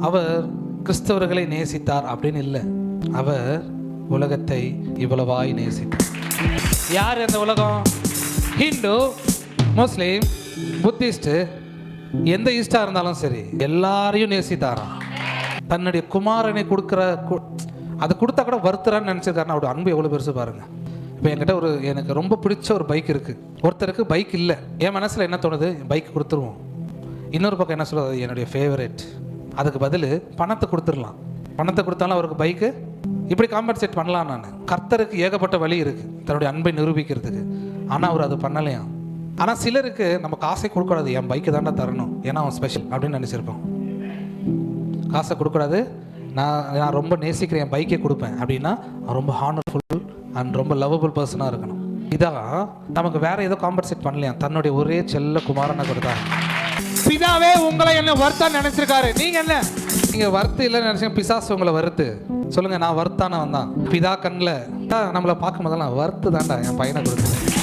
அவர் கிறிஸ்தவர்களை நேசித்தார் அப்படின்னு இல்லை. அவர் உலகத்தை இவ்வளவாய் நேசித்தார். யார் அந்த உலகம்? ஹிந்து முஸ்லீம் புத்திஸ்ட் எந்த ஈஸ்டா இருந்தாலும் சரி எல்லாரையும் நேசித்தாராம் தன்னுடைய குமாரனை கொடுக்குற கு- அது கொடுத்தா கூட வருத்துறான்னு நினச்சிருக்காருன்னா அவருடைய அன்பு எவ்வளோ பெருசு பாருங்க. இப்போ என்கிட்ட ஒரு எனக்கு ரொம்ப பிடிச்ச ஒரு பைக் இருக்குது ஒருத்தருக்கு பைக் இல்லை. என் மனசில் என்ன தோணுது? பைக் கொடுத்துருவோம். இன்னொரு பக்கம் என்ன சொல்கிறது என்னுடைய ஃபேவரேட் அதுக்கு பதில் பணத்தை கொடுத்துடலாம். பணத்தை கொடுத்தாலும் அவருக்கு பைக்கு. இப்படி காம்பன்சேட் பண்ணலாம் நான். கர்த்தருக்கு ஏகப்பட்ட வழி இருக்குது தன்னுடைய அன்பை நிரூபிக்கிறதுக்கு. ஆனால் அவர் அது பண்ணலையாம். ஆனால் சிலருக்கு நம்ம காசை கொடுக்கூடாது என் பைக்கு தாண்டா தரணும். ஏன்னா அவன் ஸ்பெஷல் அப்படின்னு நினச்சிருப்போம். காசை கொடுக்கூடாது நான் நான் ரொம்ப நேசிக்கிறேன். என் பைக்கே கொடுப்பேன். அப்படின்னா ரொம்ப ஹானர்ஃபுல் அண்ட் ரொம்ப லவ்வபுள் பர்சனாக இருக்கணும். இதான் நமக்கு வேற ஏதோ காம்பன்சேட் பண்ணலையா தன்னுடைய ஒரே செல்ல குமாரனை கொடுத்தாங்க பிதாவே உங்களை என்ன வர்த்தா நினைச்சிருக்காரு. நீங்க என்ன? நீங்க வர்த்து இல்லைன்னு நினைச்சீங்க பிசாசு உங்களை வருத்து. சொல்லுங்க நான் வர்த்தானவன் தான். பிதா கண்ணில். நம்மளை பார்க்கும் போதெல்லாம் வர்த்து தான்டா என் பையனை கொடுத்து